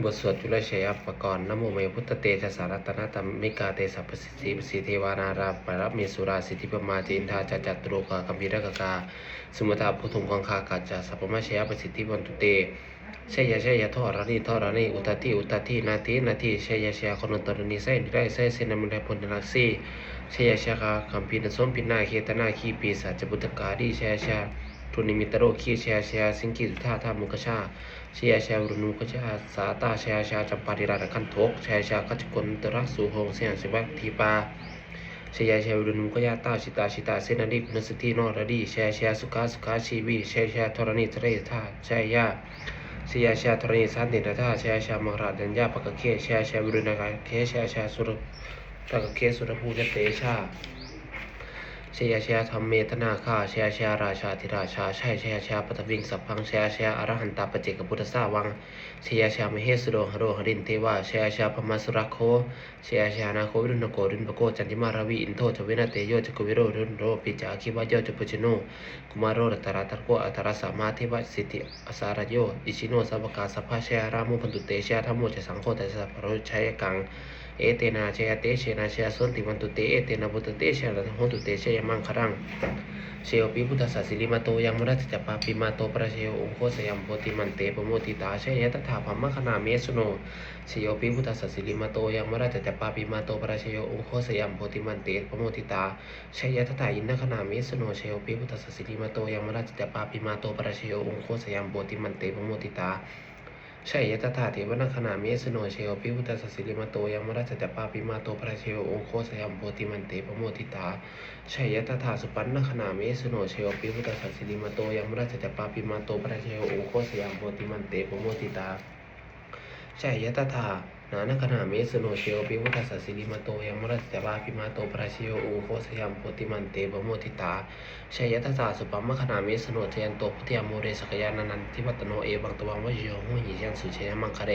บทสวดจุลชัยปกรณ์นโมเมพุทธเตชะสารัตนาตัมมิกาเตสัพสิทธิปสิเทวานาราปรับเมสุราสิทธิปมาจินทาจัจจัตโรกาคัมภีรกกาสมุทาพุทธงคังคากัจจสัพมะชยปสิทธิวันตุเตเชยเชยทอรานีทอรานีอุตติอุตตินาทีนาทีเชยเชยคนตรณีไสนิไรไสเสนมุนไดพลนักสีเชยเชยคาคัมภีรสมพินาเคตนาคีปีศาจบุตรการีเชยเชย ทุนิมิตโรคีเชยเชยสิงกิสุธาธามุกชาเชียชาวรุนุกชาสาตาเชียชาจำปาริราชคันทกเชียชาคัจกลตรักสุหงเสียงสิวัคทีปาเชียชาวรุนุกยาตาชิตาชิตาเสนาดิปนสติโนรดีเชียชาสุขาสุขาชีวีเชียชาธรณีทะเลธาเชียาเชียชาธรณีสันตินาธาเชียชามราดัญญาปกเคเชียชาวิรุณกาเคเชียชาสุรปกเคสุรภูจเตชา เชียเชียธรรมเมตนาคาเชียเชียราชาธิราชาใช่เชียเชียปฐวิงสัพพังเชียเชียอรหันตาปเจกพุทธสาวังเชียเชียมเหสุโรหโรหรินเทวาเชียเชียพมัสรักโคเชียเชียนาโควิรุณโกรินปโกจันติมาราวิอินโทจเวนเตโยจกวิโรรุนโรปิจาคิวะโยจปุจโนกุมารโรรัตระตระโกอัตระสามาเทวสิทธิอสารโยอิชิโนสัพพกาสัพพะเชียรามุพันตุเตเชียธรรมโมจะสังโฆแต่สัพพะโรชัยกังเอเตนะเชยเตเชนะเชยสนติวันตุเตเอเตนะบุตเตเชนะหนตุเตเชยมังครังเชยปิพุทธสัสสิลิมาโตยังมรัตจัปปาปิมาโตประเชยองโคสยามโพติมันเตปโมติตาเชยตถาพัมมะขนาเมสุโนเชยปิพุทธสัสสิลิมาโตยังมรัตจัปปาปิมาโตประเชยองโคสยามโพติมันเตปโมติตาเชยตถาอินนขนาเมสุโนเชยปิพุทธสัสสิลิมาโตยังมรัตจัปปาปิมาโตประเชยองโคสยามโพติมันเตปโมติตา ช่ยตถาเทวนาขณาเมสโนเชวพิพุทธสสิลิมาโตยมราชจัปาปิมาโตพระเชยองโคสยามโพติมันเตปโมติตาช่ยตถาสุปันนขณาเมสโนเชวพิพุทธสสิลิมาโตยมราชจัปาปิมาโตพระเชยองโคสยามโพติมันเตปโมติตาช่ยตถา นานาขณาเมสโนเชวพิพุทธสัสสิลิมาโตยมราชจัปปาปิมาโตพระเชวองโคสยามโพธิมันเตปโมทิตาชัยตถาสุปัมมะขนามิสโนเทยนโตพุทธิยามโมเรสกยานันันทิวัตโนเอวังตวังวะโยหุหิยันสุเชยมังคะเร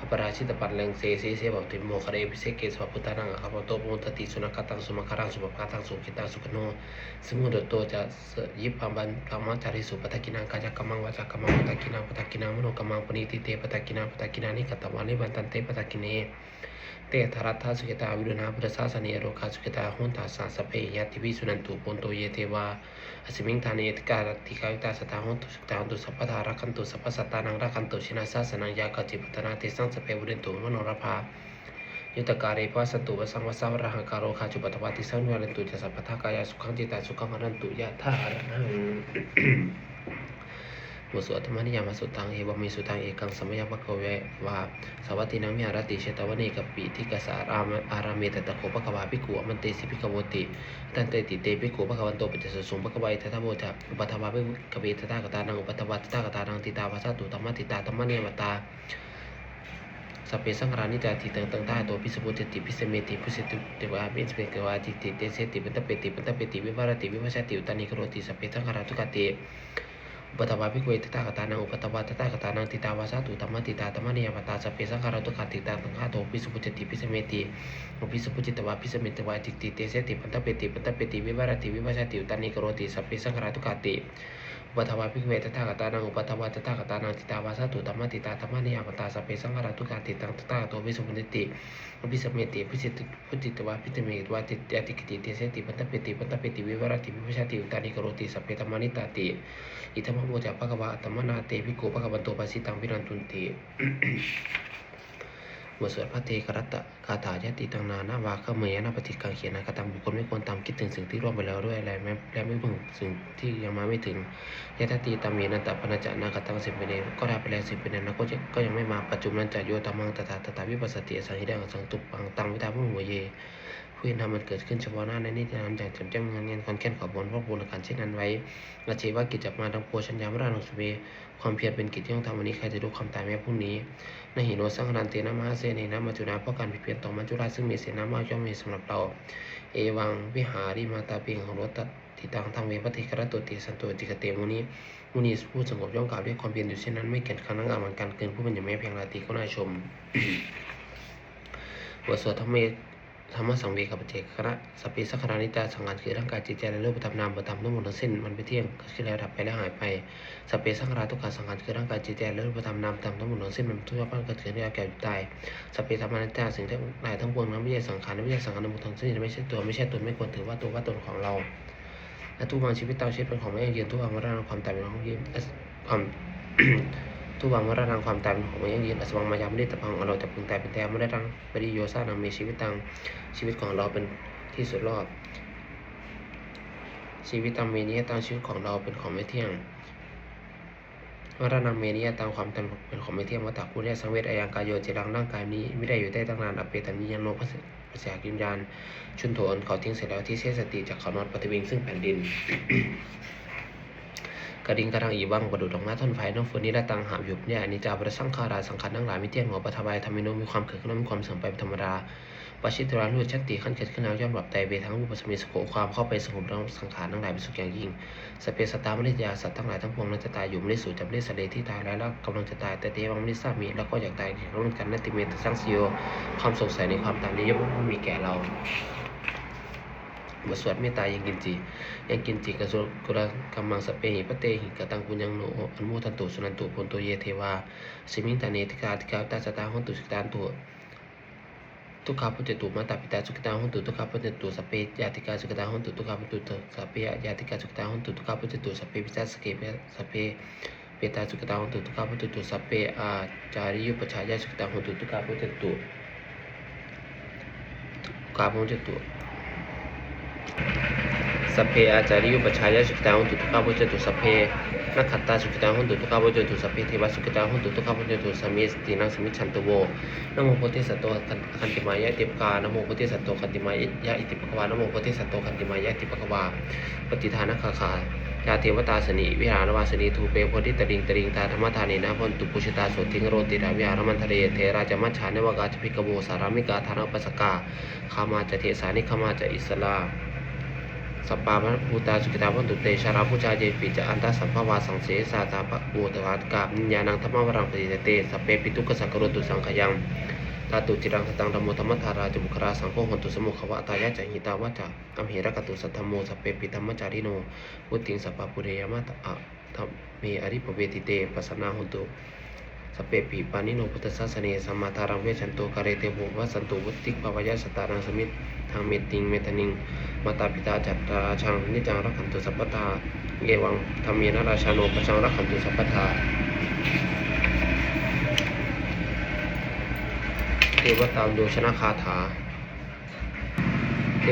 อปราชิตปันเลงเซเซเสบัติโมคะเรพิเศษเกสวพุทธานังอะคาปโตปุตติสุนักตังสุมาคารังสุปปาตังสุขิตังสุขโนสมุดโตจะสยิปปัมบันธรรมจาริสุปตะกินังกาจักกมังวาจักกมมังปตะกินังปตกินังมโนกมังปณิติเตปตะกินังปตกินังนิกตวานิบันตันเตปตกิเนเตธารัตถสุขิตาวิรุณาพุทธศาสเนโรคาสุขิตาหุนตาสาสเพยติวิสุนันตุปุนโตเยเทวาอสิมิงทานีติการติกาวิตาสตาหุนตุสุขตาหุนตุสัพพทารักันตุสัพพสัตตานังรักันตุชินาสาสนังยากจิปตนาเตสังสเปวุเรนตุมโนรภายุตการเรปัสสตุวสังวสาวรหังการโรคาจุปตวติสังวารันตุจะสัพพทากายสุขังจิตาสุขังอรันตุยะธาระนัง บทสวธรรมนิยามสุตังเอวมีสุตังเอกังสมยมะกเววาสวัตินังมิหารติเชตวเนกปิทิกสารามอารามเมตตะโคปะกวาภิกขุอมันเตสิภิกขวติตันเตติเตภิกขุปะกวันโตปัจจสสุงปะกวายทัตโมจะอุปัฏฐวาภิกเวทัตากตานังอุปัฏฐวาตตากตานังติตาภาษาตุธรรมติตาธรรมเนมตาสเปสังรานิจาติตังตังตาโตพิสปุตติพิสเมติพิสิตุเตวามิสเปกวาติติเตเสติปันตเปติปันตเปติวิวารติวิวัชติอุตานิโรติสเปสังราทุกติ ปตวาภิกเวทตากตานังอุปตวาตตากตานังติตาวาสาตุธรรมติตาธรรมนิยมตาสเพสังขารตุกาติตาตังฆาโตปิสุปุจติปิสเมติอุปิสุปุจิตวาปิสเมตวาติติเตเสติปันตเปติปันตเปติวิวารติวิวัชติอุตานิโรติสเพสังขารตุกาติ ปตวาภิกเวทตากตานังอุปตวาตตากตานังติตาวาสตุธรรมติตาธรรมนิยมตาสเพสังขารตุกาติตังตตาโตปิสุปุจิติวิสเมติปิสิตปุจิตวาปิสเมตวาติยติกิติเตเสติปันตเปติปันตเปติวิวรติวิวัชติอุตานิโครติสเพธรรมนิตาติอิทัมโมจะปะกวะอัตมนาเตภิกขุปะกวันโตปัสสิตังวิรันตุนติ บทสวดพระเทกรัตคาถายติตังนานาวาขเมยนาปฏิกังเขียนกตังบุคคลไม่ควรตามคิดถึงสิ่งที่ร่วมไปแล้วด้วยและไม่และไม่พึงสิ่งที่ยังมาไม่ถึงยตติตามเมนันตปนจานากตังสิบเป็นเนก็ได้ไปแล้วสิบเป็นเนนะก็ก็ยังไม่มาปัจจุบันจะโยตมังตถาตถาวิปัสสติสังหิดังสังตุปังตังวิตาผู้หัวเย เห็นธรรมมันเกิดขึ้นเฉพาะหน้าในนิทานอย่างแจ่มแจ้งเงินเงินคอนแก่นขอบนพระบูรการเช่นนั้นไว้อาชีวะกิจจักมาดังโพชัญญามรานุสเวความเพียรเป็นกิจที่ต้องทำวันนี้ใครจะรู้ความตายแม้พรุ่งนี้ในหิโนสังฆรันเตนะมหาเสนีนะมัจจุนาเพราะการผิดเพี้ยนต่อมัจจุราชซึ่งมีเสนามาย่อมมีสำหรับเรา เอวังวิหาริมาตาเปียงของรถตัดทิตังทางเวปฏิกรตุติสันตุติกเตมุนีมุนีผู้สงบย่อมกล่าวด้วยความเพียรอยู่เช่นนั้นไม่เกียจครั้งงามเหมือนกันเกินผู้เป็นอย่างแม้เพียงราตรีก็น่าชมบทสวดธรรมเธรรมะสังเวกับปเจกคณะสพเปสังขานิจาสังขารคือร่างกายจิตใจและรูปธรรมนามธรรมทั้งหมดทั้งสิ้นมันไม่เที่ยงเกิดขึ้นแล้วดับไปแล้วหายไปสพเปสังขาราทุกขสังขารคือร่างกายจิตใจและรูปธรรมนามธรรมทั้งหมดทั้งสิ้นมันทุกข์ยากเกิดขึ้นแล้วแก่ตายสเปธรรมานิจาสิ่งทั้งหลายทั้งปวงนั้นไม่ใช่สังขารไม่ใช่สังขารทั้งหมดทั้งสิ้นไม่ใช่ตัวไม่ใช่ตนไม่ควรถือว่าตัวว่าตนของเราและทุกวันชีวิตเราชีวิตเป็นของไม่ยั่งยืนทุกวันวาระความตายเป็นของยืนความ ทุกวันวาระรังความตายเป็นของไม่ยั่งยืนอสวังมายาไม่ได้ตะพังเราจะพึงตายเป็นแท้ไม่ได้รังปริโยซานังมีชีวิตตังชีวิตของเราเป็นที่สุดรอบ ชีวิตตามเมนิยตามชีวิตของเราเป็นของไม่เที่ยงวรนังเมนิยตามความตามเป็นของไม่เที่ยงวัตถะคุณเรียสังเวชอายังกายโยจิรังร่างกายนี้ไม่ได้อยู่ได้ตั้งนานอเปตันมียันโนพระพระสยากิมยานชุนโถนเขาทิ้งเสร็จแล้วที่เชสติจากเขานอดปฏิวิงซึ่งแผ่นดิน กระดิ่งกระดังอีบังประดุดดอกไม้ท่อนไฟน้องฝนนี้ได้ตังหามยุบเนี่ยอนิจจาประสังขาราสังขารทั้งหลายม่เที่ยงหัวปฐบายธรรมิโนมีความเกิดขึ้นมีความเสื่อมไปธรรมดาปชิตรานุชัตติขั้นเกิดขึ้นแล้วย่อมหลับใจไปทั้งอุปสมิสโขความเข้าไปสงบทั้งสังขารทั้งหลายเป็นสุขอย่างยิ่งสเปสตามริยาสัตว์ทั้งหลายทั้งปวงนั้นจะตายอยู่ไม่ได้สู่จับได้สเลที่ตายแล้วกำลังจะตายแต่เทวังไม่ได้ทราบมีแล้วก็อยากตายแข่งร่วมกันนัตติเมตสร้างซิโยความสงสัยในความตายนี้ย่อมไม่มีแก่เรา บทสวดเมตตายังกินจียังกินจีกระสุกุระกำมังสเปหิปเตหิกตังปุญญังโนอันโมทันตุสุนันตุพนโตเยเทวาสิมิงตาเนติกาติกาตาสตาหนตุสิกตานตุทุกขาพุทธตุมาตาปิตาสุขตาหุนตุทุกขาพุทธตุสเพยาติกาสุขตาหุนตุทุกขาพุทธตุสเพยาติกาสุขตาหุนตุทุกขาพุทธตุสเพปิตาสเกเปสเพเปตาสุขตาหุนตุทุกขาพุทธตุสเพอาจาริยุปชายาสุขตาหุนตุทุกขาพุทธตุทุกขาพุทธตุ สัพเพอาจาริยุปชายาสุขิตาหุนตุทุกขาพุทธตุสัพเพนักขัตตาสุขิตาหุนตุทุกขาพุทธตุสัพเพเทวสุขิตาหุนตุทุกขาพุทธตุสมิสตินังสมิชันตโวนโมโพธิสัตว์โตคันติมายะติปกานโมโพธิสัตว์โตคันติมายะอิติปกวานโมโพธิสัตว์โตคันติมายะอิติปกวาปฏิทานะคาคายาเทวตาสนิวิหารวาสนีทูเปโพธิตริงตริงตาธรรมธานีนะพนตุปุชตาโสติงโรติราวิหารมันทะเลเทราจมัชฌานวกาจพิกโวสารามิกาธานปัสกาคามาจะเทสานิคามาจะอิสลา สัปปาพระภูตาสุกิตาพันตุเตชาราพุจาเยปิจะอันตสัมภวาสังเสสาตาปะบูตวาตกามิญญาณังธรรมวรังปฏิเตสเพปิตุกสักกโรตุสังขยังตาตุจิรังสตังธรรมโมธรรมธาราจุบุคราสังโฆหตุสมุขวะตายะจะหิตาวะจะอัมเหระกตุสัทธโมสเพปิธรรมจาริโนพุทธิงสัพพุเรยมะตะอะธรรมเมอริปเวติเตปัสนาหตุ สเปปีปานิโนพุทธศาสเนสัมมาทารังเวชันโตกาเรเตโววัสันตุวุติกปวายาสตารังสมิททางเมตติงเมตนิงมาตาปิตาจัตตาราชังนิจังรักขันตุสัพพทาเยวังธรรมีนราชาโนปชังรักขันตุสัพพทาเทวตามโดชนะคาถา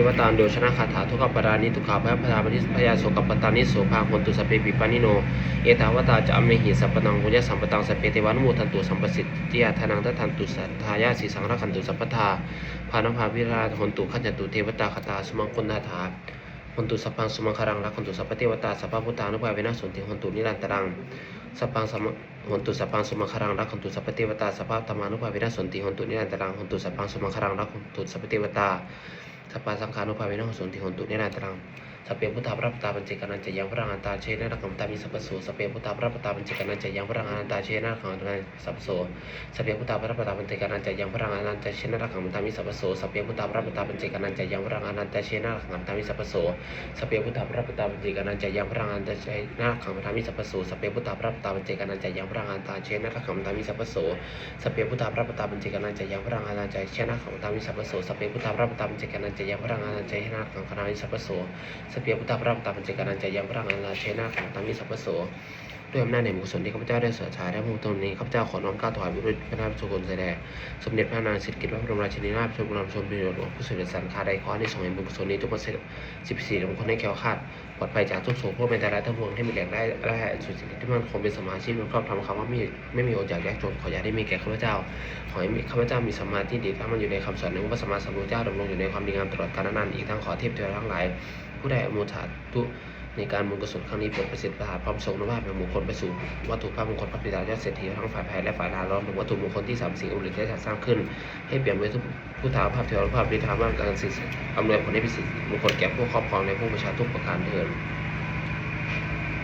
วตาโดชนะคาถาทุกขปรานิทุกขาพระพราปฏิพยาโสกปตานิโสภาคนตุสเปปิปานิโน เอตาวตาจะอเมหิสัพพตังปุญญสัมปตังสเปเทวานุโมทันตุสัมปสิทธิยาทนังทัทันตุสัทธายาสีสังรักขันตุสัพพทาพานภาวิราหนตุขันตุเทวตาคตาสมังคุนาถาหนตุสัพพังสมังคารังรักขันตุสัพพเทวตาสัพพพุทธานุภาเวนะสนติหนตุนิรันตรังสัพพังสมหนตุสัพพังสมังคารังรักขันตุสัพพเทวตาสัพพธรรมานุภาเวนะสนติหนตุนิรันตรังหนตุสัพพังสมังคารังรักขันตุสัพพเทวตา สปาสังขารุภาเวนะสุนติหนตุเนรันตรัง สัพเพพุทธาพระปตาปัญเจกานันจะยังพระอันตาเชนะรักขัมตามิสัพพโสสัพเพพุทธาพระปตาปัญเจกานันจะยังพระอันตาเชนะขัมตามิสัพพโสสัพเพพุทธาพระปตาปัญเจกานันจะยังพระอันตาเชนะรักขัมตามิสัพพโสสัพเพพุทธาพระปตาปัญเจกานันจะยังพระอันตาเชนะกขัมตามิสัพพโสสัพเพพุทธาพระปตาปัญเจกานันจะยังพระอันตาเชนะกขัมตามิสัพพโสสัพเพพุทธาพระปตาปัญเจกานันจะยังพระอันตาเชนะกขัมตามิสัพพโสสัพเพพุทธาพระปตาปัญเจกานันจะยังพระอันตาเชนะกขัมตามิสัพพโสสัพเพพุทธาพระปตาปัญเจกานันจะยังพระอันตาเชนะกขัมตามิสัพโสสเปียพุทธพระตาปัญจการันจะยังพระงานลาเชนาของตามิสัพพโสด้วยอำนาจในมุสลที่ข้าพเจ้าได้เสือชายและมุตรงนี้ข้าพเจ้าขอน้อมกล้าวถวายบุรุษพระนามสุกลแสดงสมเด็จพระนางสิทธิกิติ์พระบรมราชินีนาถชนบุรีชนประโยชน์หลวงผู้สด็จสันคาไดคอที่ส่งเห็นบุญกุศลนี้ทุกประเสริฐสิบสี่ของคนให้แก้วคาดปลอดภัยจากทุกโศกพวกเป็นแต่ละทั้งปวงที่มีแหล่งได้และสุดสิ่งที่มันคงเป็นสมาชิกมันครอบทำคำว่าไม่ไม่มีอดอยากยากจนขออย่าได้มีแก่ข้าพเจ้า ขอให้ข้าพเจ้ามีสมาธิดีตั้งมันอยู่ในคำสอนของพระสัมมาสัมพุทธเจ้าดำรงอยู่ในความดีงามตลอดกาลนานอีกทั้งขอเทพเทวทั้งหลาย ผู้ได้อนุโมทนาทุในการมุลกุศลครั้งนี้โปรดประสิทธิ์ประหารพร้อมส่งนว่าเป็นมงคลไปสู่วัตถุภาพมงคลพระบิดายอดเศรษฐีทั้งฝ่ายภายและฝ่ายลารวมถึงวัตถุมงคลที่สามสิ่งอุลิได้จัดสร้างขึ้น ให้เปลี่ยนไปทุกผู้ท้าภาพเทวภาพนิทาว่างการสิ่งอำนวยผลให้พิสิทธิ์มงคลแก่ผู้ครอบครองในผู้ประชาทุกประการเถิด